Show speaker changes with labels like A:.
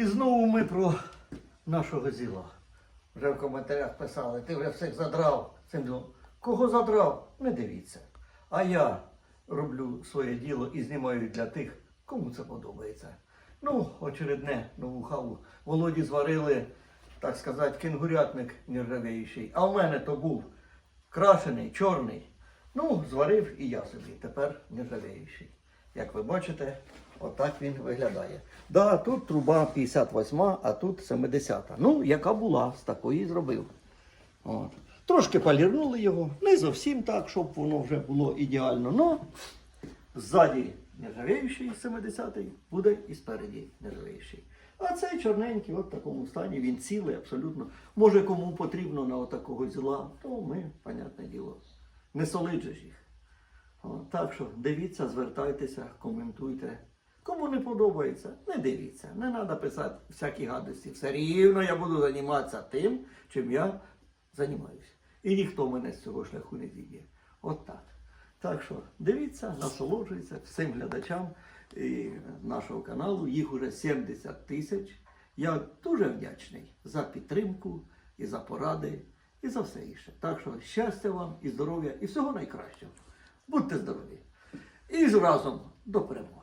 A: І знову ми про нашого зіла. Вже в коментарях писали, ти вже всіх задрав цим ділом. Кого задрав? Не дивіться. А я роблю своє діло і знімаю для тих, кому це подобається. Ну, очередне нову хаву. Володі зварили, так сказати, кенгурятник нержавіючий. А в мене то був крашений, чорний. Ну, зварив і я собі. Тепер нержавіючий. Як ви бачите, отак він виглядає. Да, тут труба 58, а тут 70. Ну, яка була, з такої зробив. От. Трошки полірнули його, не зовсім так, щоб воно вже було ідеально. Но ззаді нержавіючий 70-й буде і спереді нержавіючий. А цей чорненький, от в такому стані, він цілий абсолютно. Може, кому потрібно на отакого зіла, то ми, понятне діло, не солиджиш їх. Так що дивіться, звертайтеся, коментуйте. Кому не подобається, не дивіться. Не треба писати всякі гадості. Все рівно я буду займатися тим, чим я займаюся. І ніхто мене з цього шляху не зіб'є. От так. Так що дивіться, насолоджуйтеся всім глядачам і нашого каналу. Їх уже 70 тисяч. Я дуже вдячний за підтримку і за поради, і за все інше. Так що щастя вам і здоров'я, і всього найкращого. Будьте здорові! І ж разом до перемоги!